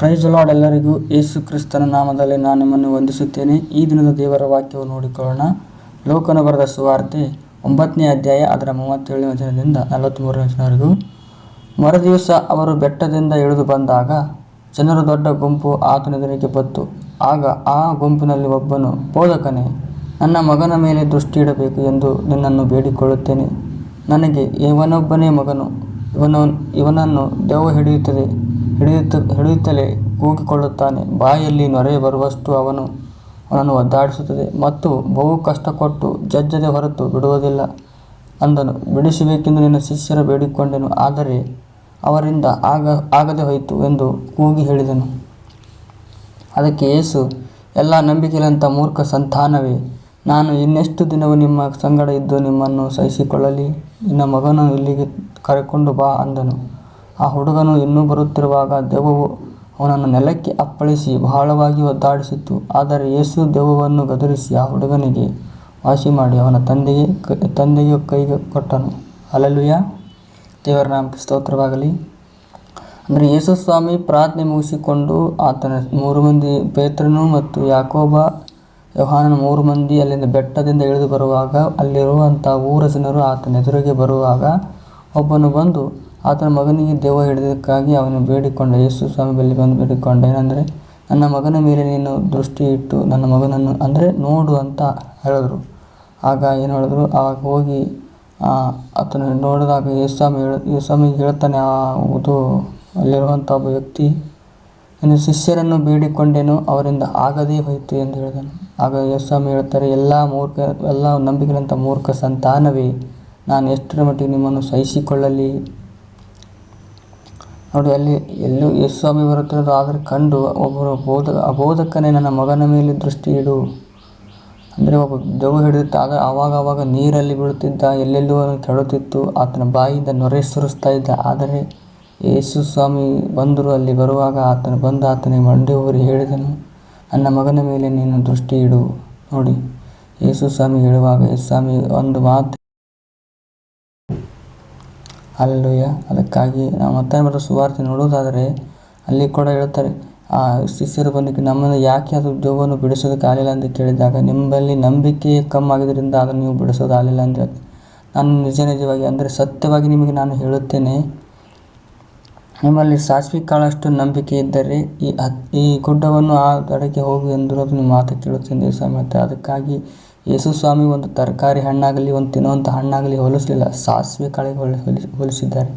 Price lord ಎಲ್ಲರಿಗೂ ಯೇಸು ಕ್ರಿಸ್ತನ ನಾಮದಲ್ಲಿ ನಾನು ನಿಮ್ಮನ್ನು ವಂದಿಸುತ್ತೇನೆ. ಈ ದಿನದ ದೇವರ ವಾಕ್ಯವನ್ನು ನೋಡಿಕೊಳ್ಳೋಣ. ಲೋಕನು ಬರೆದ ಸುವಾರ್ತೆ ಒಂಬತ್ತನೇ ಅಧ್ಯಾಯ ಅದರ ಮೂವತ್ತೇಳನೇ ವಚನದಿಂದ ನಲವತ್ತ್ಮೂರನೇ ವಚನವರೆಗೂ. ಮರುದಿವಸ ಅವರು ಬೆಟ್ಟದಿಂದ ಇಳಿದು ಬಂದಾಗ ಜನರ ದೊಡ್ಡ ಗುಂಪು ಆತನೆದುರಿಗೆ ಬತ್ತು ಆಗ ಆ ಗುಂಪಿನಲ್ಲಿ ಒಬ್ಬನು, ಬೋಧಕನೇ, ನನ್ನ ಮಗನ ಮೇಲೆ ದೃಷ್ಟಿ ಇಡಬೇಕು ಎಂದು ನಿನ್ನನ್ನು ಬೇಡಿಕೊಳ್ಳುತ್ತೇನೆ. ನನಗೆ ಇವನೊಬ್ಬನೇ ಮಗನು, ಇವನು, ಇವನನ್ನು ದೆವ್ವ ಹಿಡಿಯುತ್ತದೆ. ಹಿಡಿಯುತ್ತ, ಹಿಡಿಯುತ್ತಲೇ ಕೂಗಿಕೊಳ್ಳುತ್ತಾನೆ. ಬಾಯಲ್ಲಿ ನೊರೆ ಬರುವಷ್ಟು ಅವನು ಅವನನ್ನು ಒದ್ದಾಡಿಸುತ್ತದೆ ಮತ್ತು ಬಹು ಕಷ್ಟಕೊಟ್ಟು ಜಜ್ಜದೆ ಹೊರತು ಬಿಡುವುದಿಲ್ಲ ಅಂದನು. ಬಿಡಿಸಬೇಕೆಂದು ನಿನ್ನ ಶಿಷ್ಯರ ಬೇಡಿಕೊಂಡೆನು, ಆದರೆ ಅವರಿಂದ ಆಗ, ಆಗದೆ ಹೋಯಿತು ಎಂದು ಕೂಗಿ ಹೇಳಿದನು. ಅದಕ್ಕೆ ಯೇಸು, ಎಲ್ಲ ನಂಬಿಕೆಯಂಥ ಮೂರ್ಖ ಸಂತಾನವೇ, ನಾನು ಇನ್ನೆಷ್ಟು ದಿನವೂ ನಿಮ್ಮ ಸಂಗಡ ಇದ್ದು ನಿಮ್ಮನ್ನು ಸಹಿಸಿಕೊಳ್ಳಲಿ, ನಿನ್ನ ಮಗನನ್ನು ಇಲ್ಲಿಗೆ ಕರೆಕೊಂಡು ಬಾ ಅಂದನು. ಆ ಹುಡುಗನು ಇನ್ನೂ ಬರುತ್ತಿರುವಾಗ ದೆವ್ವವು ಅವನನ್ನು ನೆಲಕ್ಕೆ ಅಪ್ಪಳಿಸಿ ಬಹಳವಾಗಿ ಒದ್ದಾಡಿಸಿತು ಆದರೆ ಯೇಸು ದೆವ್ವವನ್ನು ಗದರಿಸಿ ಆ ಹುಡುಗನಿಗೆ ವಾಸಿ ಮಾಡಿ ಅವನ ತಂದೆಗೆ ತಂದೆಗೆ ಕೈಗೆ ಕೊಟ್ಟನು. ಅಲಲುಯ ದೇವರ ನಾಮಕ್ಕೆ ಸ್ತೋತ್ರವಾಗಲಿ. ಅಂದರೆ ಯೇಸು ಸ್ವಾಮಿ ಪ್ರಾರ್ಥನೆ ಮುಗಿಸಿಕೊಂಡು ಆತನ ಮೂರು ಮಂದಿ ಪೇತ್ರನು ಮತ್ತು ಯಾಕೋಬ, ಯೋಹಾನನ ಮೂರು ಮಂದಿ ಅಲ್ಲಿಂದ ಬೆಟ್ಟದಿಂದ ಇಳಿದು ಬರುವಾಗ ಅಲ್ಲಿರುವಂಥ ಊರ ಜನರು ಆತನ ಎದುರಿಗೆ ಬರುವಾಗ ಒಬ್ಬನು ಬಂದು ಆತನ ಮಗನಿಗೆ ದೆವ್ವ ಹಿಡಿದಕ್ಕಾಗಿ ಅವನು ಬೇಡಿಕೊಂಡ, ಯೇಸು ಸ್ವಾಮಿ ಬಳಿ ಬಂದು ಬೇಡಿಕೊಂಡ, ಏನಂದರೆ, ನನ್ನ ಮಗನ ಮೇಲೆ ನೀನು ದೃಷ್ಟಿ ಇಟ್ಟು ನನ್ನ ಮಗನನ್ನು, ಅಂದರೆ ನೋಡು ಅಂತ ಹೇಳಿದ್ರು. ಆಗ ಏನು ಹೇಳಿದ್ರು? ಆವಾಗ ಹೋಗಿ ಆತನ ನೋಡಿದಾಗ ಯೇಸ್ವಾಮಿ ಹೇಳ ಯೇಸ್ವಾಮಿಗೆ ಹೇಳ್ತಾನೆ, ಆ, ಇದು ಅಲ್ಲಿರುವಂಥ ಒಬ್ಬ ವ್ಯಕ್ತಿ ಇನ್ನು ಶಿಷ್ಯರನ್ನು ಬೇಡಿಕೊಂಡೇನು, ಅವರಿಂದ ಆಗದೇ ಹೋಯಿತು ಎಂದು ಹೇಳಿದನು. ಆಗ ಯೇಸ್ವಾಮಿ ಹೇಳ್ತಾರೆ, ಎಲ್ಲ ಮೂರ್ಖ, ಎಲ್ಲ ನಂಬಿಕೆಗಳಂಥ ಮೂರ್ಖ ಸಂತಾನವೇ, ನಾನು ಎಷ್ಟರ ಮಟ್ಟಿಗೆ ನಿಮ್ಮನ್ನು ಸಹಿಸಿಕೊಳ್ಳಲಿ ನೋಡಿ, ಅಲ್ಲಿ ಎಲ್ಲೂ ಸ್ವಾಮಿ ಬರುತ್ತಿರೋದು. ಆದರೆ ಕಂಡು ಒಬ್ಬರು ಬೋಧ ಬೋಧಕನೇ ನನ್ನ ಮಗನ ಮೇಲೆ ದೃಷ್ಟಿ ಇಡು. ಅಂದರೆ ಒಬ್ಬ ದೆವ್ವ ಹಿಡಿದಿತ್ತು. ಆಗ ಆವಾಗ ಆವಾಗ ನೀರಲ್ಲಿ ಬೀಳುತ್ತಿದ್ದ, ಎಲ್ಲೆಲ್ಲೂ ಕೆಡುತ್ತಿತ್ತು ಆತನ ಬಾಯಿಂದ ನೊರೆ ಸುರಿಸ್ತಾ ಇದ್ದ. ಆದರೆ ಯೇಸು ಸ್ವಾಮಿ ಬಂದರು. ಅಲ್ಲಿ ಬರುವಾಗ ಆತನು ಬಂದು ಆತನಿಗೆ ಮಂಡಿ ಊರಿ ಹೇಳಿದನು. ನನ್ನ ಮಗನ ಮೇಲೆ ನೀನು ದೃಷ್ಟಿ ಇಡು. ನೋಡಿ ಯೇಸು ಸ್ವಾಮಿ ಹೇಳುವಾಗ ಯೇಸು ಸ್ವಾಮಿ ಒಂದು ಮಾತು ಅಲ್ಲಯ್ಯ ಅದಕ್ಕಾಗಿ ನಾವು ಮತ್ತೆ ಬರೋ ಸುವಾರ್ತೆ ನೋಡೋದಾದರೆ ಅಲ್ಲಿ ಕೂಡ ಹೇಳ್ತಾರೆ ಆ ಶಿಷ್ಯರು ಬಂದಕ್ಕೆ ನಮ್ಮನ್ನು ಯಾಕೆ ಅದು ಉದ್ಯೋಗವನ್ನು ಬಿಡಿಸೋದಕ್ಕೆ ಆಗಲಿಲ್ಲ ಅಂತ ಕೇಳಿದಾಗ, ನಿಮ್ಮಲ್ಲಿ ನಂಬಿಕೆ ಕಮ್ಮಾಗಿದ್ದರಿಂದ ಅದನ್ನು ನೀವು ಬಿಡಿಸೋದು ಆಗಲಿಲ್ಲ ಅಂತ ನಾನು ನಿಜ ನಿಜವಾಗಿ ಅಂದರೆ ಸತ್ಯವಾಗಿ ನಿಮಗೆ ನಾನು ಹೇಳುತ್ತೇನೆ. ನಿಮ್ಮಲ್ಲಿ ಸಾಸಿವೆ ಕಾಳಷ್ಟು ನಂಬಿಕೆ ಇದ್ದರೆ, ಈ ಈ ಗುಡ್ಡವನ್ನು ಆ ದಡಕ್ಕೆ ಹೋಗು ಎಂದು ನಿಮ್ಮ ಮಾತು ಕೇಳುತ್ತೇನೆ ಸಮೇತ ಅದಕ್ಕಾಗಿ ಯೇಸು ಸ್ವಾಮಿ ಒಂದು ತರಕಾರಿ ಹಣ್ಣಾಗಲಿ, ಒಂದು ತಿನ್ನುವಂಥ ಹಣ್ಣಾಗಲಿ ಹೋಲಿಸಲಿಲ್ಲ. ಸಾಸಿವೆ ಕಾಳಿಗೆ ಹೋಲಿ ಹೋಲಿಸಿ ಹೋಲಿಸಿದ್ದಾರೆ.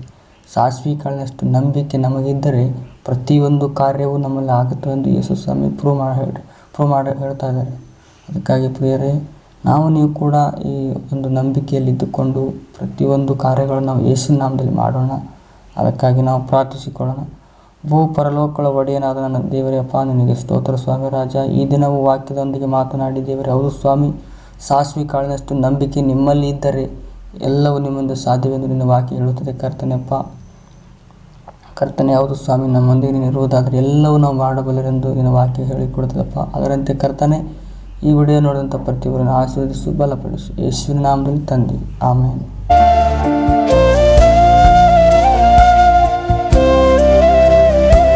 ಸಾಸಿವೆ ಕಾಳಿನಷ್ಟು ನಂಬಿಕೆ ನಮಗಿದ್ದರೆ ಪ್ರತಿಯೊಂದು ಕಾರ್ಯವೂ ನಮ್ಮಲ್ಲಿ ಆಗುತ್ತೆ ಎಂದು ಯೇಸು ಸ್ವಾಮಿ ಪ್ರೂವ್ ಮಾಡಿ ಪ್ರೂವ್ ಮಾಡಿ, ಹೇಳ್ತಾ ಇದ್ದಾರೆ. ಅದಕ್ಕಾಗಿ ಪ್ರಿಯರೇ, ನಾವು, ನೀವು ಕೂಡ ಈ ಒಂದು ನಂಬಿಕೆಯಲ್ಲಿ ಇದ್ದುಕೊಂಡು ಪ್ರತಿಯೊಂದು ಕಾರ್ಯಗಳನ್ನು ನಾವು ಯೇಸು ನಾಮದಲ್ಲಿ ಮಾಡೋಣ. ಅದಕ್ಕಾಗಿ ನಾವು ಪ್ರಾರ್ಥಿಸಿಕೊಳ್ಳೋಣ. ಭೂ ಪರಲೋಕಗಳ ಒಡೆಯನಾದ ನನ್ನ ದೇವರೇ, ಅಪ್ಪ, ನಿನಗೆ ಸ್ತೋತ್ರ ಸ್ವಾಮಿ ರಾಜ. ಈ ದಿನವೂ ವಾಕ್ಯದೊಂದಿಗೆ ಮಾತನಾಡಿ ದೇವರೇ, ಹೌದು ಸ್ವಾಮಿ. ಸಾಸಿವೆ ಕಾಳಿನಷ್ಟು ನಂಬಿಕೆ ನಿಮ್ಮಲ್ಲಿ ಇದ್ದರೆ ಎಲ್ಲವೂ ನಿಮ್ಮೊಂದು ಸಾಧ್ಯವೆಂದು ನಿನ್ನ ವಾಕ್ಯ ಹೇಳುತ್ತದೆ ಕರ್ತನೆಪ್ಪ ಕರ್ತನೆ ಯಾವುದು ಸ್ವಾಮಿ ನಮ್ಮೊಂದಿಗೆ ನೀನು ಇರುವುದಾದರೆ ಎಲ್ಲವೂ ನಾವು ಮಾಡಬಲ್ಲರೆಂದು ನಿನ್ನ ವಾಕ್ಯ ಹೇಳಿಕೊಡುತ್ತದಪ್ಪ. ಅದರಂತೆ ಕರ್ತನೆ, ಈ ವಿಡಿಯೋ ನೋಡಿದಂಥ ಪ್ರತಿಯೊಬ್ಬರನ್ನು ಆಶೀರ್ವದಿಸು, ಬಲಪಡಿಸು. ಯೇಸುವಿನ ನಾಮದಲ್ಲಿ ತಂದೆ. ಆಮೇಲೆ